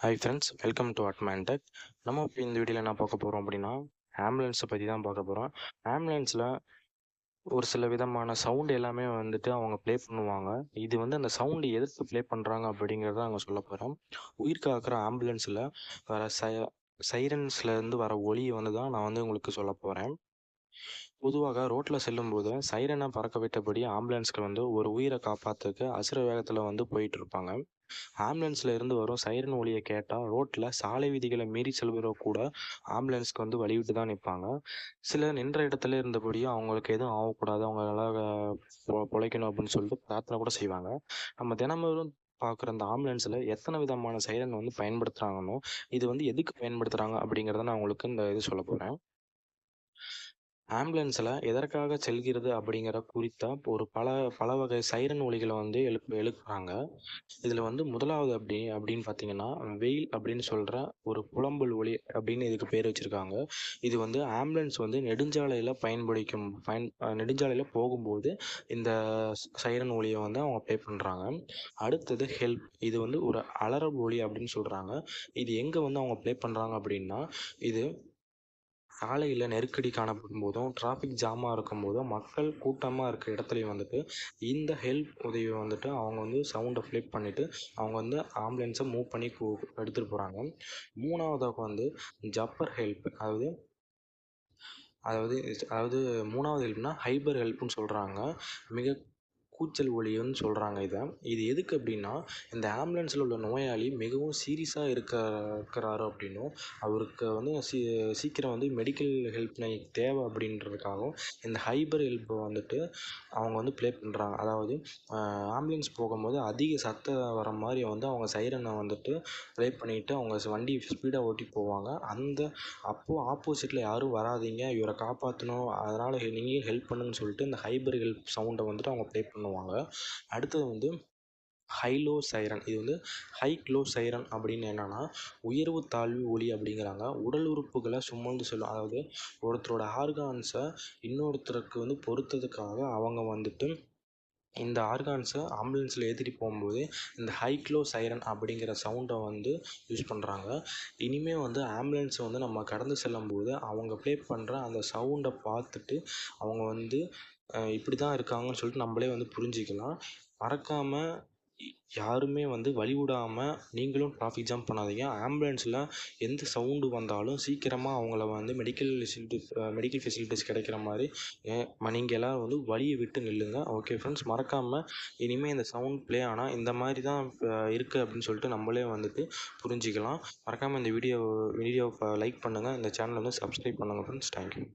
Hi friends welcome to Admantech நம்ம இப்போ இந்த வீடியோவில் என்ன பார்க்க போகிறோம் அப்படின்னா ஆம்புலன்ஸை பற்றி தான் பார்க்க போகிறோம் ஆம்புலன்ஸில் ஒரு சில விதமான சவுண்டு எல்லாமே வந்துட்டு அவங்க ப்ளே பண்ணுவாங்க. இது வந்து அந்த சவுண்டு எதுக்கு ப்ளே பண்ணுறாங்க அப்படிங்கிறத நாங்கள் சொல்ல போகிறோம் உயிர் காக்கிற ஆம்புலன்ஸில் வர சை சைரன்ஸ்லேருந்து வர ஒளியை வந்து தான் நான் வந்து உங்களுக்கு சொல்ல போகிறேன் பொதுவாக ரோட்டில் செல்லும்போது சைரனை பறக்க விட்டபடி ஆம்புலன்ஸ்கள் வந்து ஒரு உயிரை காப்பாற்றுக்கு அசுர வேகத்தில் வந்து போயிட்டு இருப்பாங்க. ஆம்புலன்ஸில் இருந்து வரும் சைரன் ஒலியை கேட்டால் ரோட்டில் சாலை விதிகளை மீறி செல்வரோ கூட ஆம்புலன்ஸ்க்கு வந்து வழிவிட்டு தான் நிற்பாங்க சில நின்ற இடத்துல இருந்தபடியும் அவங்களுக்கு எதுவும் ஆகக்கூடாது. அவங்க நல்லா பொழைக்கணும் அப்படின்னு சொல்லிட்டு பிரார்த்தனை கூட செய்வாங்க. நம்ம தினமும் பார்க்குற அந்த ஆம்புலன்ஸில் எத்தனை விதமான சைரன் வந்து பயன்படுத்துகிறாங்கன்னு இது வந்து எதுக்கு பயன்படுத்துகிறாங்க அப்படிங்கிறத நான் உங்களுக்கு இந்த இது சொல்ல போகிறேன் ஆம்புலன்ஸில் எதற்காக செல்கிறது அப்படிங்கிற குறித்த ஒரு பல பல வகை சைரன் ஒலிகளை வந்து எழுப்பு எழுப்புறாங்க. இதில் வந்து முதலாவது அப்படி அப்படின்னு பார்த்தீங்கன்னா வெயில் அப்படின்னு சொல்கிற ஒரு புலம்பல் ஒளி அப்படின்னு இதுக்கு பேர் வச்சுருக்காங்க. இது வந்து ஆம்புலன்ஸ் வந்து நெடுஞ்சாலையில் பயன்படுத்தும் பயன் நெடுஞ்சாலையில் போகும்போது இந்த சைரன் ஒலியை வந்து அவங்க ப்ளே பண்ணுறாங்க அடுத்தது ஹெல்ப் இது வந்து ஒரு அலறல் ஒளி அப்படின்னு சொல்கிறாங்க இது எங்கே வந்து அவங்க ப்ளே பண்ணுறாங்க அப்படின்னா இது சாலையில் நெருக்கடி காணப்படும் போதும் டிராஃபிக் ஜாமாக இருக்கும் போதும் மக்கள் கூட்டமாக இருக்க இடத்துலையும் வந்துட்டு இந்த ஹெல்ப் உதவியை வந்துட்டு அவங்க வந்து சவுண்டை ஃப்ளிப் பண்ணிவிட்டு அவங்க வந்து ஆம்புலன்ஸை மூவ் பண்ணி கூ எடுத்துகிட்டு போகிறாங்க மூணாவதாக வந்து ஜப்பர் ஹெல்ப் அதாவது அதாவது அதாவது மூணாவது ஹெல்ப்னா ஹைபர் ஹெல்ப்னு சொல்கிறாங்க மிக கூச்சல் ஒலின்னு சொல்கிறாங்க இதை. இது எதுக்கு அப்படின்னா இந்த ஆம்புலன்ஸில் உள்ள நோயாளி மிகவும் சீரியஸாக இருக்க இருக்கிறாரு அப்படின்னும். அவருக்கு வந்து சீ சீக்கிரம் வந்து மெடிக்கல் ஹெல்ப் தேவை அப்படின்றதுக்காகவும் இந்த ஹைபர் ஹெல்ப்பை வந்துட்டு அவங்க வந்து ப்ளே பண்ணுறாங்க அதாவது ஆம்புலன்ஸ் போகும்போது அதிக சத்தம் வர மாதிரி வந்து அவங்க சைரனை வந்துட்டு ப்ளே பண்ணிவிட்டு அவங்க வண்டி ஸ்பீடாக ஓட்டி போவாங்க. அந்த அப்போது ஆப்போசிட்டில் யாரும் வராதீங்க. இவரை காப்பாற்றணும் அதனால் நீங்கள் ஹெல்ப் பண்ணுங்கன்னு சொல்லிட்டு இந்த ஹைபர் ஹெல்ப் சவுண்டை வந்துட்டு அவங்க ப்ளே பண்ணுவாங்க. அடுத்தது வந்து ஹைலோ சைரன் இது வந்து ஹை க்ளோ சைரன் அப்படின்னு என்னென்னா உயர்வு தாழ்வு ஒளி அப்படிங்கிறாங்க. உடல் உறுப்புகளை சுமந்து செல்லும். அதாவது ஒருத்தரோட ஆர்கான்ஸை இன்னொருத்தருக்கு வந்து பொறுத்ததுக்காக அவங்க வந்துட்டு இந்த ஆர்கான்ஸை ஆம்புலன்ஸில் ஏற்றிட்டு போகும்போது இந்த ஹைக்ளோ சைரன் அப்படிங்கிற சவுண்டை வந்து யூஸ் பண்ணுறாங்க இனிமேல் வந்து ஆம்புலன்ஸை வந்து நம்ம கடந்து செல்லும்போது அவங்க ப்ளே பண்ணுற அந்த சவுண்டை பார்த்துட்டு அவங்க வந்து இப்படி தான் இருக்காங்கன்னு சொல்லிட்டு நம்மளே வந்து புரிஞ்சிக்கலாம். மறக்காமல் யாருமே வந்து வழி விடாமல் நீங்களும் டிராஃபிக் ஜாம் பண்ணாதீங்க. ஆம்புலன்ஸில் எந்த சவுண்டு வந்தாலும் சீக்கிரமாக அவங்கள வந்து மெடிக்கல் ஃபெசிலிட்டிஸ் மெடிக்கல் ஃபெசிலிட்டிஸ் கிடைக்கிற மாதிரி நீங்கள் எல்லோரும் வந்து வழியை விட்டு நில்லுங்க. ஓகே ஃப்ரெண்ட்ஸ் மறக்காமல் இனிமேல் இந்த சவுண்ட் ப்ளே ஆனால் இந்த மாதிரி தான் இருக்குது அப்படின்னு சொல்லிட்டு நம்மளே வந்துட்டு புரிஞ்சிக்கலாம். மறக்காமல் இந்த வீடியோ வீடியோ லைக் பண்ணுங்கள் இந்த சேனலை வந்து சப்ஸ்கிரைப் பண்ணுங்கள் ஃப்ரெண்ட்ஸ் தேங்க்யூ